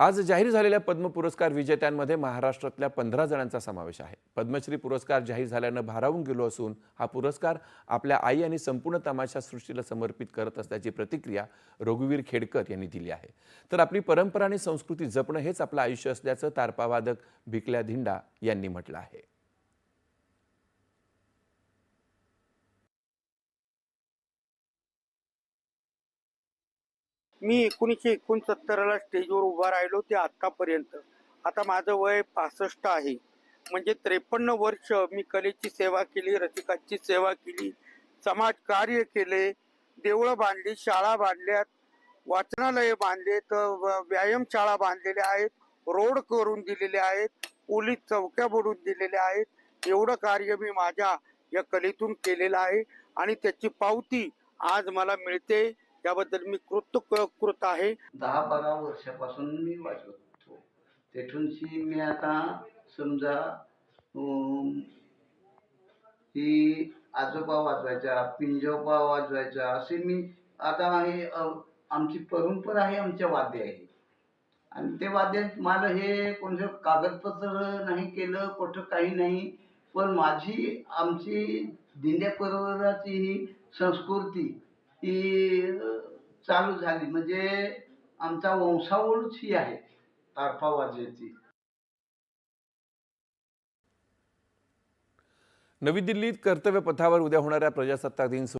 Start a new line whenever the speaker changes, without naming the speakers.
आज जाहीर झालेल्या पद्म पुरस्कार विजेत्यांमध्ये महाराष्ट्रातल्या पंधरा जणांचा समावेश आहे. पद्मश्री पुरस्कार जाहीर झाल्यानं भारावून गेलो असून हा पुरस्कार आपल्या आई आणि संपूर्ण तमाशा सृष्टीला समर्पित करत असल्याची प्रतिक्रिया रघुवीर खेडकर यांनी दिली आहे. तर आपली परंपरा आणि संस्कृती जपणं हेच आपलं आयुष्य असल्याचं तारपावादक भिकल्या धिंडा यांनी म्हटलं आहे.
मी एकोणीसशे एकोणसत्तरला स्टेजवर उभा राहिलो ते आत्तापर्यंत. आता माझं वय पासष्ट आहे. म्हणजे त्रेपन्न वर्ष मी कलेची सेवा केली रसिकांची सेवा केली समाज कार्य केले देवळं बांधली शाळा बांधल्यात वाचनालय बांधलेत व- व्यायामशाळा बांधलेल्या आहेत रोड करून दिलेले आहेत पोलीस चौक्या बोडून दिलेल्या आहेत. एवढं कार्य मी माझ्या या कलेतून केलेलं आहे आणि त्याची पावती आज मला मिळते. याबद्दल मी कृत कृत आहे.
दहा बारा वर्षापासून मी वाजवत तेथूनशी मी आता समजा ही आजोबा वाजवायचा पिंजोबा वाजवायचा असे मी आता हे आमची परंपरा आहे आमच्या वाद्य आहे. आणि ते वाद्य मला हे कोणतं कागदपत्र नाही केलं कुठं काही नाही पण माझी आमची दिंड्या परवराची ही संस्कृती ही चालू झाली. म्हणजे आमचा वंशावळच ही आहे तारफा वाजवायची
नवी दिल्लीत कर्तव्य पथावर उद्या होणाऱ्या प्रजासत्ताक दिन